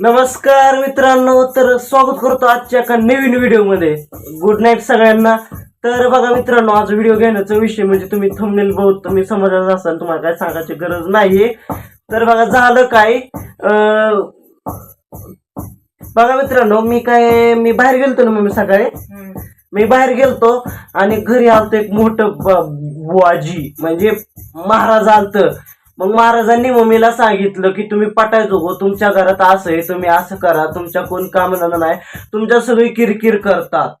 नमस्कार मित्रांनो तर स्वागत करतो आजच्या एका नवीन व्हिडिओमध्ये. गुड नाईट सगळ्यांना. तर बघा मित्रांनो आज व्हिडिओ घेण्याचा विषय म्हणजे तुम्ही थंबनेल बहुत तुम्ही समजत असाल तुम्हाला काय सांगायची गरज नाहीये. तर बघा झालं काय? बघा मित्रांनो मी काय मी बाहेर गेलतो ना मम्मी सकाळी? मी बाहेर गेलतो आणि घरी आलतो एक मोठं बुवाजी म्हणजे महाराज आलत. मग महाराजांनी मम्मीला सांगितलं की तुम्ही पटायचो हो तुमच्या घरात असं आहे तुम्ही असं करा तुमच्या कोण काम नाही तुमच्या सगळी किरकिर करतात.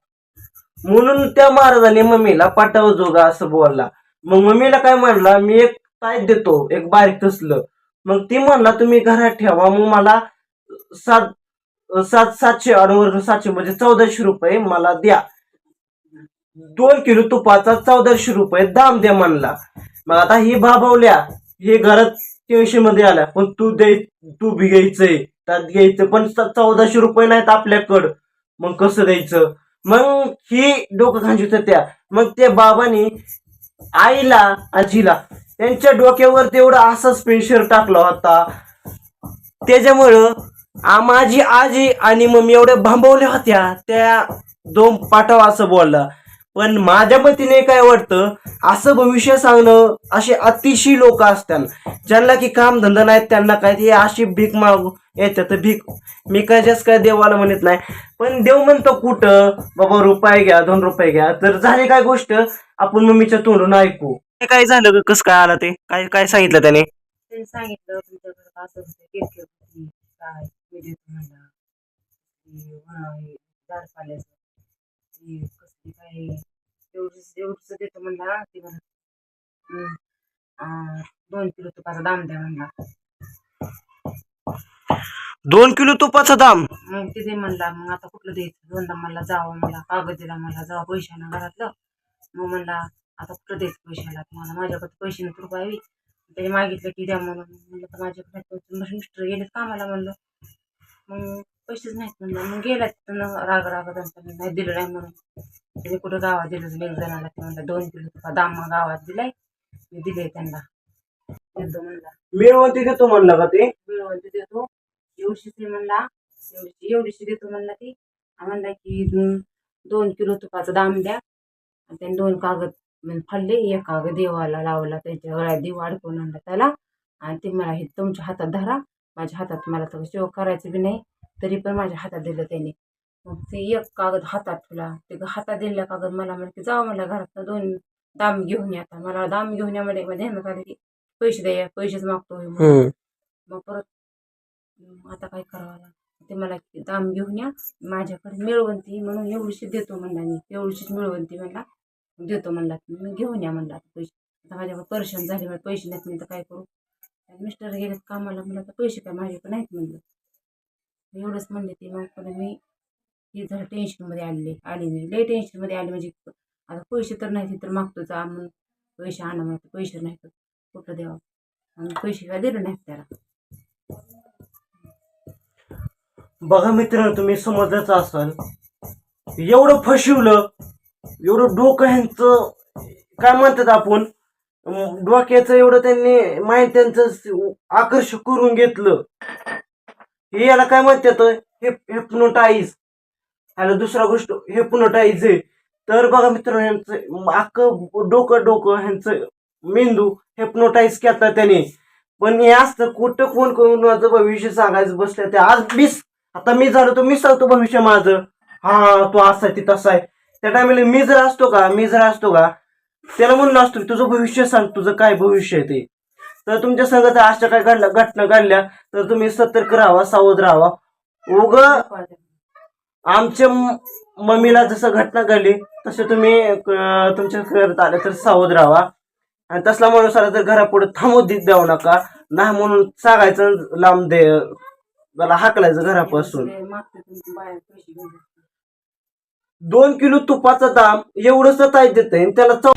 म्हणून त्या महाराजांनी मम्मीला पटाव जोगा असं बोलला. मग मम्मीला काय म्हणला मी एक ताईत देतो एक बारीक तसलं. मग ती म्हणला तुम्ही घरात ठेवा मग मला सात सात सातशे आणि सातशे म्हणजे चौदाशे रुपये मला द्या. दोन किलो तुपाचा चौदाशे रुपये दाम द्या म्हणला. मग आता ही भाबवल्या हे घरात तीनशे मध्ये आला पण तू दे तू बी घ्यायचंय त्यात घ्यायचं. पण चौदाशे रुपये नाहीत आपल्याकडं. मग कसं द्यायचं? मग ही डोकं खांजित त्या मग त्या बाबांनी आईला आजीला त्यांच्या डोक्यावर तेवढा असाच प्रेशर टाकला होता. त्याच्यामुळं माझी आजी आणि मम्मी एवढ्या भांबवल्या होत्या. त्या दोन पाठवा असं बोलला. पण माझ्या मतीने काय वाटतं असं भविष्य सांगणं असे अतिशय लोक असतात. ज्यांना की काम धंदा नाहीत त्यांना काय ते अशी भीक माग तर भीक मी काय जास्त काय देवाला म्हणत नाही. पण देव म्हणतो कुठं बाबा रुपये घ्या दोन रुपये घ्या. तर झाली काय गोष्ट आपण मम्मीच्या तोंडून ऐकू. ते काय झालं कसं काय आला ते? काय काय सांगितलं त्याने? त्यांनी सांगितलं असं काय मी देतो म्हणला. पाल्याचं. ती कसली काय एवढंच एवढंच देतो म्हणला ती म्हणा दोन किलो तुपाचा दाम द्या म्हणला. दोन किलो तुपाचा दाम? मग तिथे म्हणला मग आता कुठलं द्यायचं? दोनदा मला जावं मला कागद दिला मला जावा पैशानं घरातलं. मग म्हणला आता कुठं द्यायचं पैशाला? मला माझ्याकडे पैसे नाही रुपये हवी. त्याने मागितलं की द्या म्हणून. म्हणलं तर माझ्याकडे मिस्टर गेलेत कामाला. म्हणलं मग पैसेच नाहीत म्हणलं. मग गेला तिथं राग राग त्यांचा नाही दिलं नाही म्हणून. त्याने कुठं गावात नाही एक जणाला ते म्हणलं दोन किलो तुपा दाम गावात दिलाय. मी दिले त्यांना. देतो म्हणला. मिळवती देतो म्हणला का ते? मिळवते देतो. एवढीशी ती म्हणला एवढीशी एवढीशी देतो म्हणला ती. म्हणला की दोन किलो तुपाचा दाम द्या. आणि त्याने दोन कागद म्हणजे फाडले. एक कागद देवाला लावला त्यांच्या गळ्यात देव अडकून आणला त्याला. आणि ते मला हे तुमच्या हातात धरा. माझ्या हातात मला तर शेव करायचं बी नाही. तरी पण माझ्या हातात दिलं त्याने. मग ते एक कागद हातात ठेवला ते हातात दिलेला कागद मला म्हणते जावं मला घरात दोन दाम घेऊन या आता. मला दाम घेऊन या मध्ये मध्ये ध्यानात आलं की पैसे द्या पैसेच मागतो. मग परत मग आता काय करावं ते मला दाम घेऊन या माझ्याकडे मिळवंती म्हणून एवढीशी देतो म्हणला मी एवढीशीच मिळवंती म्हणला देतो म्हणला मी घेऊन या म्हणला पैसे. आता माझ्याकडे परेशान झाले मला पैसे नाहीत मी तर काय करू? मिस्टर गेलेत कामाला म्हणलं तर पैसे काय माझ्याकडे नाहीत म्हणलं. एवढंच म्हणले ते. मग पण मी हे जरा टेन्शनमध्ये आलेले आली मी लय टेन्शनमध्ये आले म्हणजे आता पैसे तर नाही तर मागतो जा मग पैसे आणा म्हणतो पैसे नाही तर कुठं द्यावा? आणि पैसे काय दिलं नाहीत त्याला. बघा मित्रांनो तुम्ही समजलंच असाल. एवढं फशिवलं एवढं डोकं ह्यांचं काय म्हणतात आपण? डोक्याचं एवढं त्यांनी माहिती त्यांचं आकर्षक करून घेतलं. हे याला काय म्हणतात हेप्नोटाईज ह्याला दुसरा गोष्ट हेप्नोटाईज आहे तर बघा मित्रांनो ह्यांचं अख्खं डोकं डोकं ह्यांचं मेंदू हेप्नोटाईज केला त्याने. पण हे असतं कुठं कोण कोणाचं भविष्य सांगायचं बसलं ते आज मिस आता मी झालो तर मी सांगतो भविष्य माझं. हा तो असा आहे ती तसा आहे. त्या टायमाला मी जर असतो का मी जर असतो का त्याला म्हणलं असतो तुझं भविष्य सांग तुझं काय भविष्य आहे ते? तर तुमच्या संगत अशा काय घडल्या घटना घडल्या तर तुम्ही सतर्क राहावा सावध राहावा. उग आमच्या मम्मीला जसं घटना घडली तसे तुम्ही तुमच्या घरात आले तर सावध राहा आणि तसला माणूस आला तर घरापुढे थांबू दे देऊ नका नाही म्हणून सांगायचं लांब दे मला हाकलायचं घरापासून. दोन किलो तुपाचा दाम एवढंच ताई देते त्याला चौ